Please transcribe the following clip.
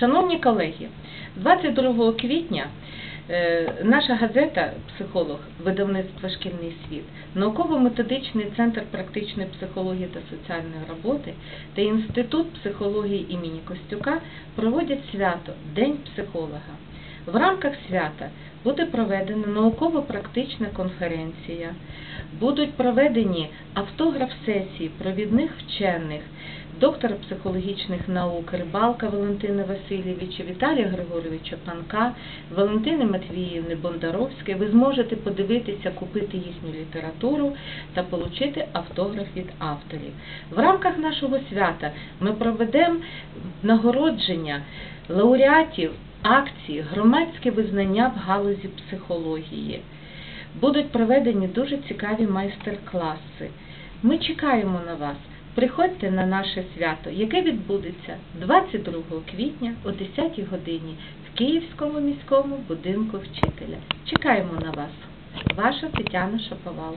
Шановні колеги, 22 квітня е, наша газета Психолог видавництва Шкільний світ, науково-методичний центр практичної психології та соціальної роботи та Інститут психології імені Костюка проводять свято День психолога. В рамках свята буде проведена науково-практична конференція, будуть проведені автограф-сесії провідних вчених, доктора психологічних наук Рибалка Валентина Васильовича, Віталія Григоровича Панка, Валентини Матвіївни Бондаровської. Ви зможете подивитися, купити їхню літературу та отримати автограф від авторів. В рамках нашого свята ми проведемо нагородження лауреатів акції громадське визнання в галузі психології. Будуть проведені дуже цікаві майстер-класи. Ми чекаємо на вас. Приходьте на наше свято, яке відбудеться 22 квітня о 10 годині в Київському міському будинку вчителя. Чекаємо на вас. Ваша Тетяна Шаповал.